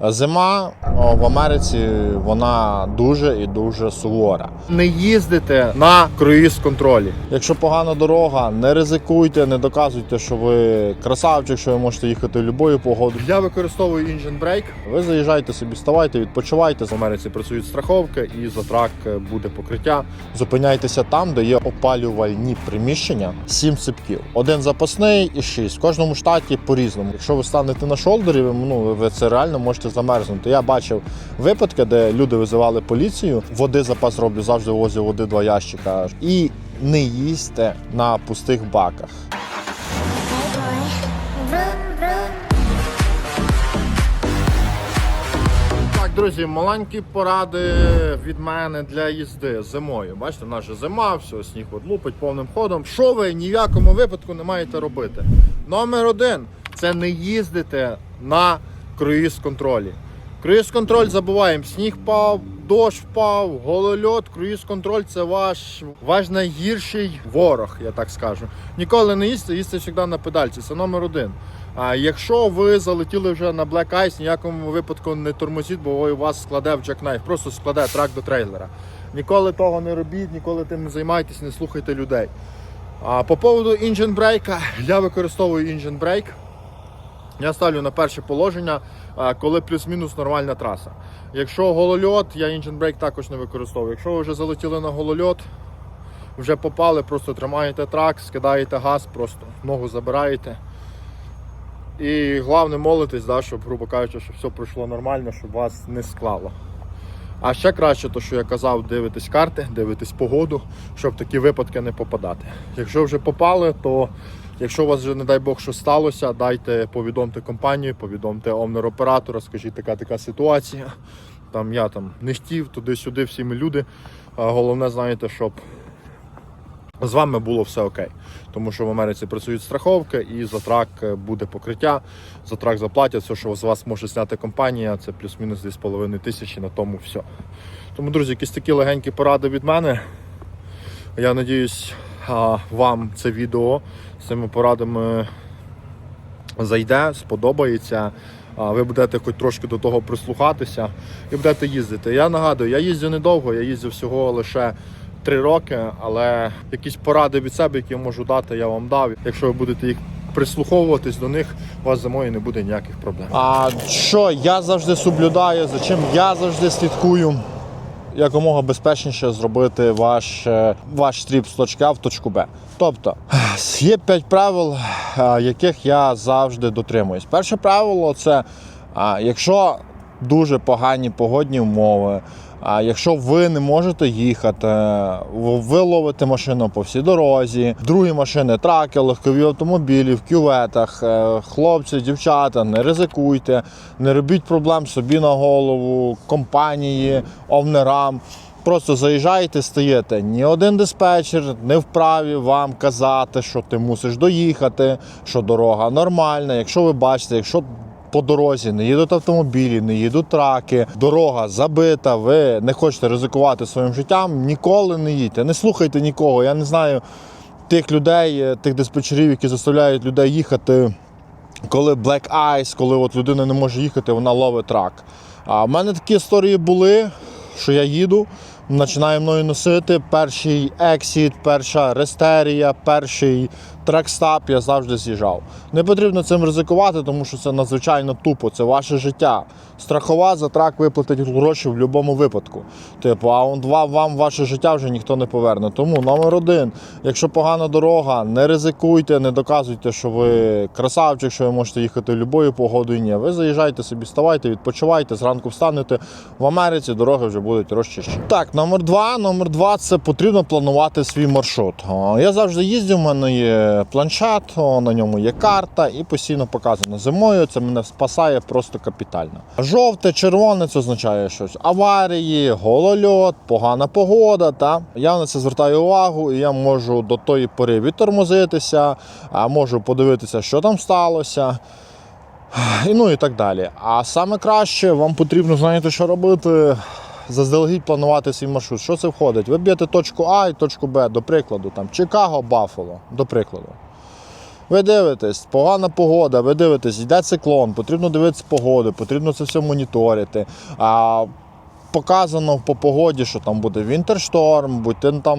Зима в Америці вона дуже і дуже сувора. Не їздите на круїз контролі. Якщо погана дорога, не ризикуйте, не доказуйте, що ви красавчик, що ви можете їхати в будь-яку погоду. Я використовую engine brake. Ви заїжджайте собі, ставайте, відпочивайте. В Америці працюють страховки і за трак буде покриття. Зупиняйтеся там, де є опалювальні приміщення. Сім сипків. Один запасний і шість. В кожному штаті по-різному. Якщо ви станете на шолдері, ну, ви це реально можете замерзнути. Я бачив випадки, де люди визивали поліцію. Води запас роблю, завжди возю води два ящика. І не їсте на пустих баках. Друзі, маленькі поради від мене для їзди зимою. Бачите, в нас же зима, все, сніг лупить повним ходом. Що ви ні в якому випадку не маєте робити? Номер один це не їздити на круїз контролі. Круїз контроль забуваємо. Сніг впав, дощ впав, голольот, круїз контроль це ваш, ваш найгірший ворог, я так скажу. Ніколи не їсти, їсти завжди на педальці. Це номер один. А якщо ви залетіли вже на Black Ice, ніякому випадку не тормозіть, бо у вас складе в Jackknife, просто складе трак до трейлера. Ніколи того не робіть, ніколи тим не займайтесь, не слухайте людей. А по поводу engine brake, я використовую engine brake. Я ставлю на перше положення, коли плюс-мінус нормальна траса. Якщо голольот, я engine brake також не використовую. Якщо ви вже залетіли на голольот, вже попали, просто тримаєте трак, скидаєте газ, просто ногу забираєте. І головне молитись, да, щоб, грубо кажучи, щоб все пройшло нормально, щоб вас не склало. А ще краще, то що я казав, дивитесь карти, дивитесь погоду, щоб такі випадки не попадати. Якщо вже попали, то якщо у вас вже, не дай Бог, що сталося, дайте повідомте компанію, повідомте омнер-оператора, скажіть, така така ситуація. Там я там не хотів, туди-сюди, всі ми люди. Головне, знаєте, щоб з вами було все окей. Тому що в Америці працюють страховки і за трак е, буде покриття. За трак заплатять, все, що з вас може зняти компанія, це плюс-мінус 2,5 тисячі, на тому все. Тому, друзі, якісь такі легенькі поради від мене. Я надіюсь, вам це відео з цими порадами зайде, сподобається. Ви будете хоч трошки до того прислухатися і будете їздити. Я нагадую, я їздю недовго, я їздив всього лише три роки, але якісь поради від себе, які я можу дати, я вам дав. Якщо ви будете їх прислуховуватись до них, у вас зимою не буде ніяких проблем. А що я завжди соблюдаю, за чим я завжди слідкую? Якомога безпечніше зробити ваш, е, ваш стріп з точки А в точку Б. Тобто є п'ять правил, е, яких я завжди дотримуюсь. Перше правило це якщо дуже погані погодні умови, а якщо ви не можете їхати, ви ловите машину по всій дорозі, другі машини, траки, легкові автомобілі, в кюветах, е, хлопці, дівчата, не ризикуйте, не робіть проблем собі на голову, компанії, овнерам. Просто заїжджаєте, стаєте. Ні один диспетчер не вправі вам казати, що ти мусиш доїхати, що дорога нормальна. Якщо ви бачите, якщо по дорозі не їдуть автомобілі, не їдуть траки, дорога забита, ви не хочете ризикувати своїм життям, ніколи не їдьте. Не слухайте нікого. Я не знаю тих людей, е, тих диспетчерів, які заставляють людей їхати. Коли Black Ice, коли от людина не може їхати, вона ловить трак. А в мене такі історії були, що я їду, починає мною носити. Перший ексіт, перша рестерія, перший трекстап, я завжди з'їжджав. Не потрібно цим ризикувати, тому що це надзвичайно тупо, це ваше життя. Страхова за трак виплатить гроші в будь-якому випадку. Типу, а он два вам ваше життя вже ніхто не поверне. Тому номер один, якщо погана дорога, не ризикуйте, не доказуйте, що ви красавчик, що ви можете їхати в будь-якою погодою. Ні, ви заїжджайте собі, ставайте, відпочивайте, зранку встанете. В Америці дороги вже будуть розчищені. Так, номер два. Номер два це потрібно планувати свій маршрут. Я завжди їздив, у мене є планшет, на ньому є карта і постійно показано. Зимою це мене спасає просто капітально. Жовте, червоне це означає щось. Аварії, голольот, погана погода. Та я на це звертаю увагу, і я можу до тої пори відтормозитися, а можу подивитися, що там сталося. І ну і так далі. А саме краще вам потрібно знаєте, що робити. Заздалегідь планувати свій маршрут. Що це входить? Ви б'єте точку А і точку Б, до прикладу, там Чикаго, Баффало, до прикладу. Ви дивитесь, погана погода, ви дивитесь, йде циклон, потрібно дивитися погоду, потрібно це все моніторити. А, показано по погоді, що там буде вінтершторм, будьте там,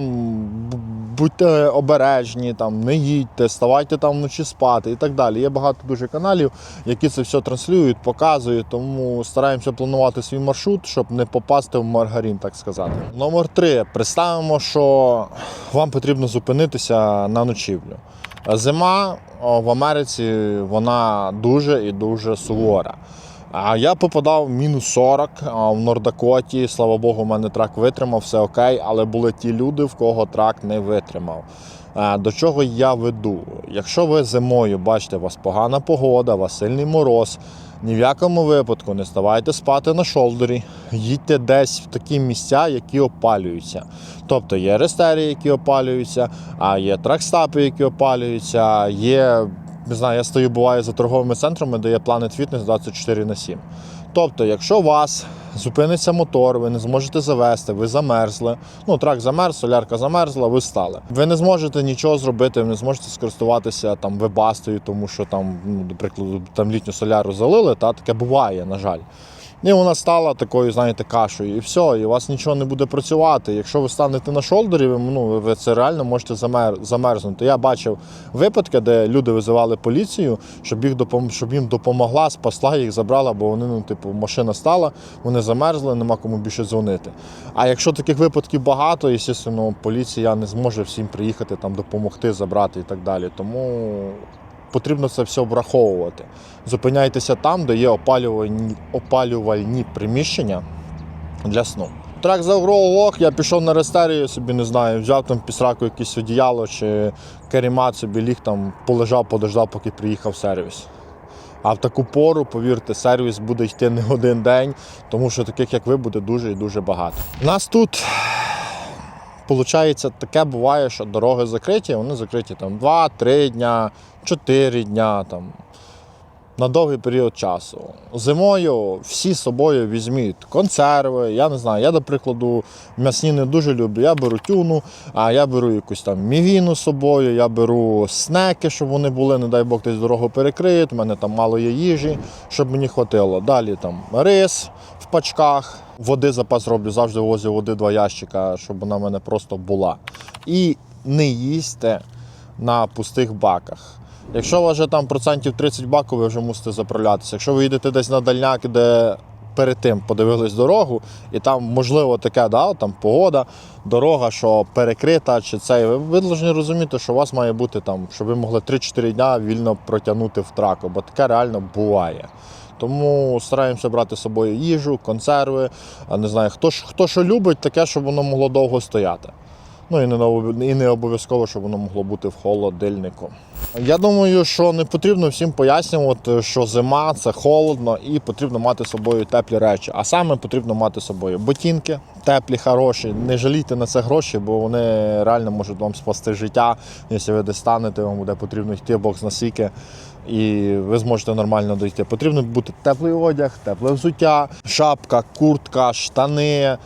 будьте обережні, там, не їдьте, ставайте там вночі спати і так далі. Є багато дуже каналів, які це все транслюють, показують, тому стараємося планувати свій маршрут, щоб не попасти в маргарин, так сказати. Номер три. Представимо, що вам потрібно зупинитися на ночівлю. Зима в Америці вона дуже і дуже сувора. А я попадав в мінус 40 в Нордакоті. Слава Богу, у мене трак витримав, все окей, але були ті люди, в кого трак не витримав. До чого я веду? Якщо ви зимою бачите, у вас погана погода, у вас сильний мороз, ні в якому випадку не ставайте спати на шолдері, їдьте десь в такі місця, які опалюються. Тобто є рестерії, які опалюються, а є тракстапи, які опалюються, є не знаю, я стою буваю за торговими центрами, де є Planet Fitness 24 на 7. Тобто, якщо у вас зупиниться мотор, ви не зможете завести, ви замерзли. Ну, трак замерз, солярка замерзла, ви стали. Ви не зможете нічого зробити, ви не зможете скористуватися там вебастою, тому що там, ну, до прикладу, там літню соляру залили, та таке буває, на жаль. І вона стала такою, знаєте, кашею, і все, і у вас нічого не буде працювати. Якщо ви станете на шолдері, ви, ну, ви це реально можете замер, замерзнути. Я бачив випадки, де люди визивали поліцію, щоб, їх допом... щоб їм допомогла, спасла їх, забрала, бо вони, ну, типу, машина стала, вони замерзли, нема кому більше дзвонити. А якщо таких випадків багато, і звісно, поліція не зможе всім приїхати там допомогти, забрати і так далі. Тому потрібно це все враховувати. Зупиняйтеся там, де є опалювальні, опалювальні приміщення для сну. Трак загров лох, я пішов на рестерію, собі не знаю, взяв там пісраку якесь одіяло чи керімат собі ліг там, полежав, подождав, поки приїхав сервіс. А в таку пору, повірте, сервіс буде йти не один день, тому що таких, як ви, буде дуже і дуже багато. Нас тут Получається, таке буває, що дороги закриті, вони закриті там 2-3 дня, 4 дня, там, на довгий період часу. Зимою всі з собою візьміть консерви. Я не знаю, я, до прикладу, м'ясні не дуже люблю. Я беру тюну, а я беру якусь там мівіну з собою, я беру снеки, щоб вони були, не дай Бог, десь дорогу перекриють. У мене там мало є їжі, щоб мені хватило. Далі там рис в пачках. Води запас роблю, завжди возю води два ящика, щоб вона в мене просто була. І не їсти на пустих баках. Якщо у вас вже там процентів 30 баку, ви вже мусите заправлятися. Якщо ви їдете десь на дальняк, де перед тим подивились дорогу, і там можливо таке, да, там погода, дорога, що перекрита, чи це, ви, ви повинні розуміти, що у вас має бути там, щоб ви могли 3-4 дня вільно протягнути в траку, бо таке реально буває. Тому стараємося брати з собою їжу, консерви. А не знаю, хто хто що любить, таке, щоб воно могло довго стояти. Ну і не і не обов'язково, щоб воно могло бути в холодильнику. Я думаю, що не потрібно всім пояснювати, що зима це холодно і потрібно мати з собою теплі речі. А саме потрібно мати з собою ботинки, теплі, хороші. Не жалійте на це гроші, бо вони реально можуть вам спасти життя. Якщо ви десь станете, вам буде потрібно йти бокс на сіки. І ви зможете нормально дойти. Потрібно бути теплий одяг, тепле взуття, шапка, куртка, штани.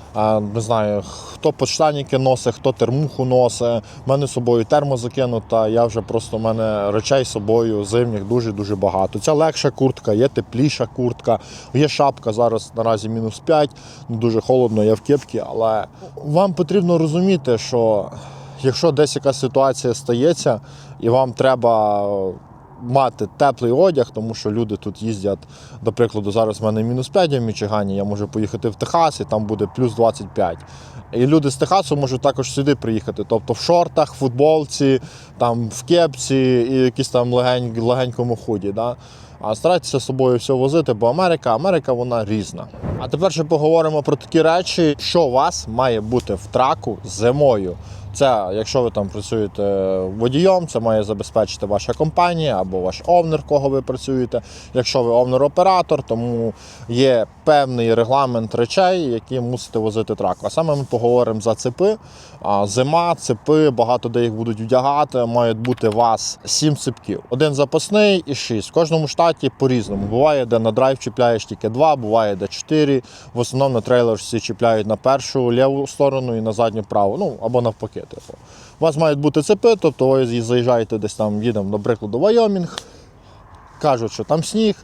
Не знаю, хто подштаніки носить, хто термуху носить. У мене з собою термо закинута. Я вже просто в мене речей з собою зимніх дуже дуже багато. Ця легша куртка, є тепліша куртка, є шапка. Зараз наразі мінус 5, ну, дуже холодно, я в кепці, але вам потрібно розуміти, що якщо десь якась ситуація стається і вам треба мати теплий одяг, тому що люди тут їздять, до прикладу, зараз в мене мінус 5 в Мічигані, я можу поїхати в Техас і там буде плюс 25. І люди з Техасу можуть також сюди приїхати, тобто в шортах, футболці, там в кепці і якісь там легень, легенькому худі. Да? А старайтеся з собою все возити, бо Америка, Америка вона різна. А тепер ще поговоримо про такі речі, що у вас має бути в траку зимою. Це, якщо ви там працюєте водієм, це має забезпечити ваша компанія або ваш овнер, кого ви працюєте. Якщо ви овнер-оператор, тому є певний регламент речей, які мусите возити траку. А саме ми поговоримо за цепи. Зима, цепи, багато де їх будуть вдягати. Мають бути вас сім цепків. Один запасний і шість. В кожному штаті по-різному. Буває, де на драйв чіпляєш тільки два, буває, де чотири. В основному трейлер всі чіпляють на першу ліву сторону і на задню праву. Ну або навпаки. Типу. У вас мають бути цепи, тобто ви заїжджаєте десь там, їдемо, наприклад, до Вайомінг, кажуть, що там сніг.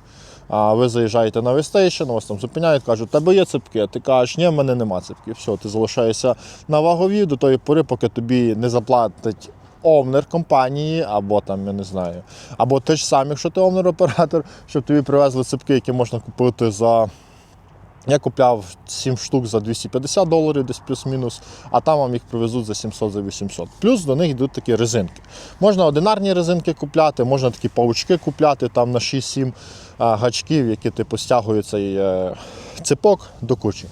А ви заїжджаєте на вестейшн, вас там зупиняють, кажуть, тебе є цепки. Ти кажеш, ні, в мене нема цепків. Все, ти залишаєшся на вагові до тої пори, поки тобі не заплатить овнер компанії, або там, я не знаю, або ти ж сам, якщо ти овнер-оператор, щоб тобі привезли цепки, які можна купити за. Я купляв 7 штук за 250 доларів, десь плюс-мінус, а там вам їх привезуть за 700 за 800. Плюс до них йдуть такі резинки. Можна одинарні резинки купляти, можна такі паучки купляти там на 6-7 а, гачків, які типу стягують цей е, цепок до кучі.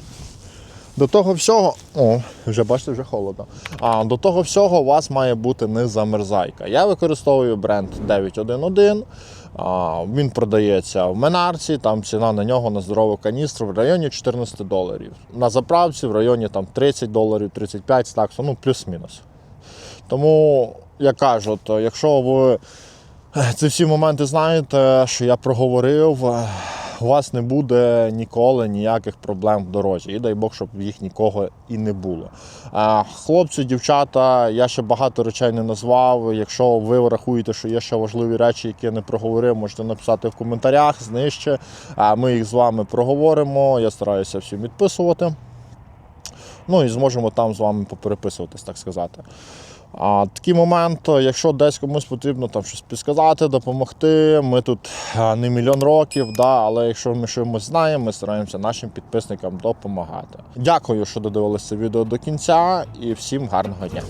До того всього, о, вже бачите, вже холодно. А до того всього у вас має бути не замерзайка. Я використовую бренд 911. Він продається в Менарці, там ціна на нього на здорову каністру в районі 14 доларів. На заправці в районі там 30 доларів, 35 так, ну плюс-мінус. Тому я кажу, то якщо ви е, ці всі моменти знаєте, що я проговорив, е, у вас не буде ніколи ніяких проблем в дорозі. І дай Бог, щоб їх нікого і не було. Хлопці, дівчата, я ще багато речей не назвав. Якщо ви рахуєте, що є ще важливі речі, які я не проговорив, можете написати в коментарях, знижче. Ми їх з вами проговоримо. Я стараюся всім відписувати. Ну і зможемо там з вами попереписуватись, так сказати. А такий момент, якщо десь комусь потрібно там щось підсказати, допомогти. Ми тут не мільйон років, да, але якщо ми щось знаємо, ми стараємося нашим підписникам допомагати. Дякую, що додивилися відео до кінця, і всім гарного дня.